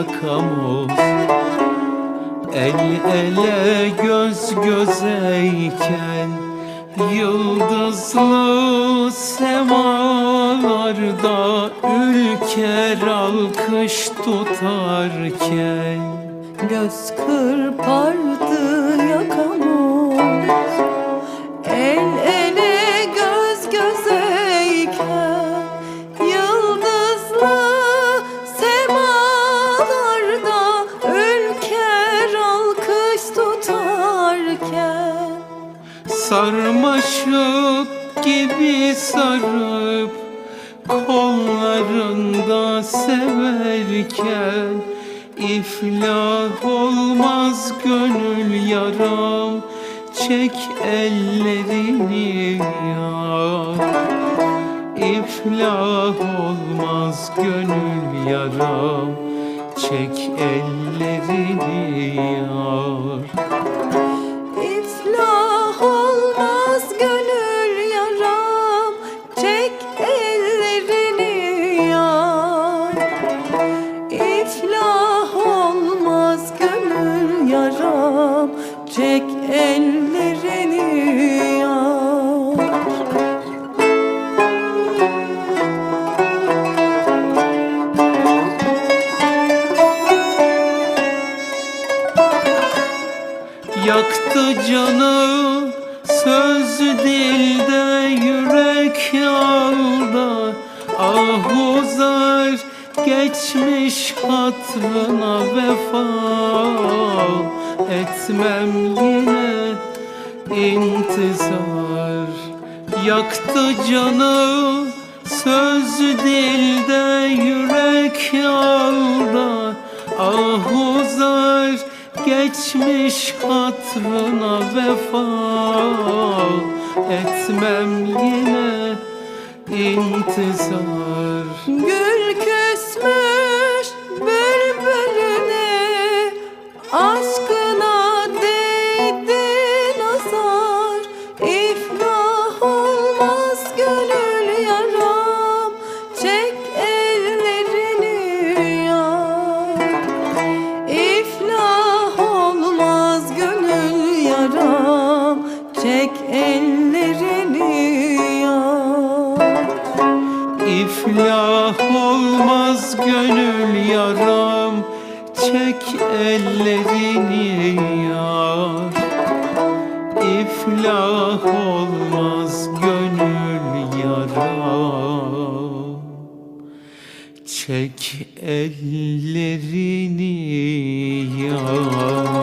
yakamos El ele göz gözeyken Yıldızlı semalarda Ülker alkış tutarken Göz kırpardı Sarmaşık gibi sarıp kollarında severken iflah olmaz gönül yaram. Çek ellerini yar. İflah olmaz gönül yaram. Çek ellerini yar Çek ellerini yar. Yaktı canı söz dilde yürek yalda Ah uzar geçmiş hatrına vefa Etmem yine intizar. Yaktı canı söz dilde yürek yalda Ah uzar geçmiş hatrına vefa. Etmem yine intizar. Gül Çek ellerini yar İflah olmaz gönül yaram. Çek ellerini yar İflah olmaz gönül yaram. Çek ellerini yar